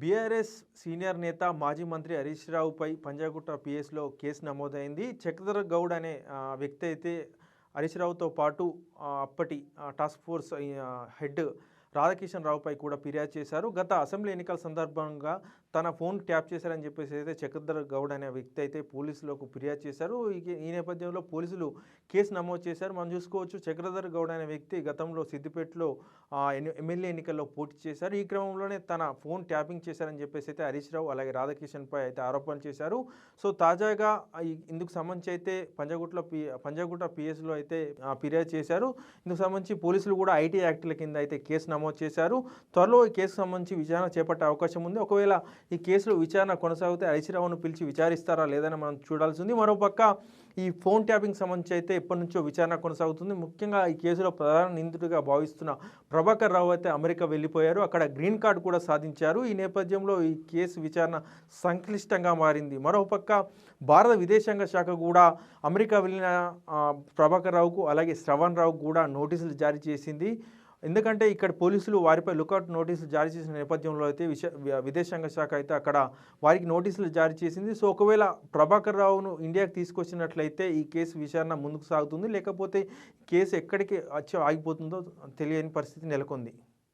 BRS senior నేత మాజీ మంత్రి హరీష్ రావుపై పంజాగుట్ట పిఎస్లో కేసు నమోదైంది. చక్రధర్ గౌడ్ అనే వ్యక్తి అయితే హరీష్ రావుతో పాటు అప్పటి టాస్క్ ఫోర్స్ హెడ్ రాధాకిషన్ రావుపై కూడా ఫిర్యాదు చేశారు. గత అసెంబ్లీ ఎన్నికల సందర్భంగా తన ఫోన్ ట్యాప్ చేశారని చెప్పేసి అయితే చక్రధర్ గౌడ్ అనే వ్యక్తి అయితే పోలీసులకు ఫిర్యాదు చేశారు. ఈ- నేపథ్యంలో పోలీసులు కేసు నమోదు చేశారు. మనం చూసుకోవచ్చు చక్రధర్ గౌడ్ అనే వ్యక్తి గతంలో సిద్దిపేటలో ఎమ్మెల్యే ఎన్నికల్లో పోటీ చేశారు. ఈ క్రమంలోనే తన ఫోన్ ట్యాపింగ్ చేశారని చెప్పేసి అయితే హరీష్ రావు అలాగే రాధాకిషన్పై అయితే ఆరోపణలు చేశారు. సో తాజాగా ఇందుకు సంబంధించి అయితే పంజాగుట్ల పి పంజాగుట్ట పిఎస్లో అయితే ఫిర్యాదు చేశారు. ఇందుకు సంబంధించి పోలీసులు కూడా ఐటీ యాక్ట్ల కింద అయితే కేసు నమోదు చేశారు. త్వరలో ఈ కేసు సంబంధించి విచారణ చేపట్టే అవకాశం ఉంది. ఒకవేళ ఈ కేసులో విచారణ కొనసాగితే హరీష్ పిలిచి విచారిస్తారా లేదని మనం చూడాల్సి ఉంది. మరోపక్క ఈ ఫోన్ ట్యాపింగ్ సంబంధించి అయితే ఎప్పటి నుంచో విచారణ కొనసాగుతుంది. ముఖ్యంగా ఈ కేసులో ప్రధాన నిందితుడిగా భావిస్తున్న ప్రభాకర్ రావు అయితే అమెరికా వెళ్ళిపోయారు. అక్కడ గ్రీన్ కార్డు కూడా సాధించారు. ఈ నేపథ్యంలో ఈ కేసు విచారణ సంక్లిష్టంగా మారింది. మరోపక్క భారత విదేశాంగ శాఖ కూడా అమెరికా వెళ్ళిన ప్రభాకర్ రావుకు అలాగే శ్రవణ్ రావుకు కూడా నోటీసులు జారీ చేసింది. ఎందుకంటే ఇక్కడ పోలీసులు వారిపై లుకౌట్ నోటీసులు జారీ చేసిన నేపథ్యంలో అయితే విశ విదేశాంగ శాఖ అయితే అక్కడ వారికి నోటీసులు జారీ చేసింది. సో ఒకవేళ ప్రభాకర్ రావును ఇండియాకి తీసుకొచ్చినట్లయితే ఈ కేసు విచారణ ముందుకు సాగుతుంది. లేకపోతే కేసు ఎక్కడికి వచ్చి ఆగిపోతుందో తెలియని పరిస్థితి నెలకొంది.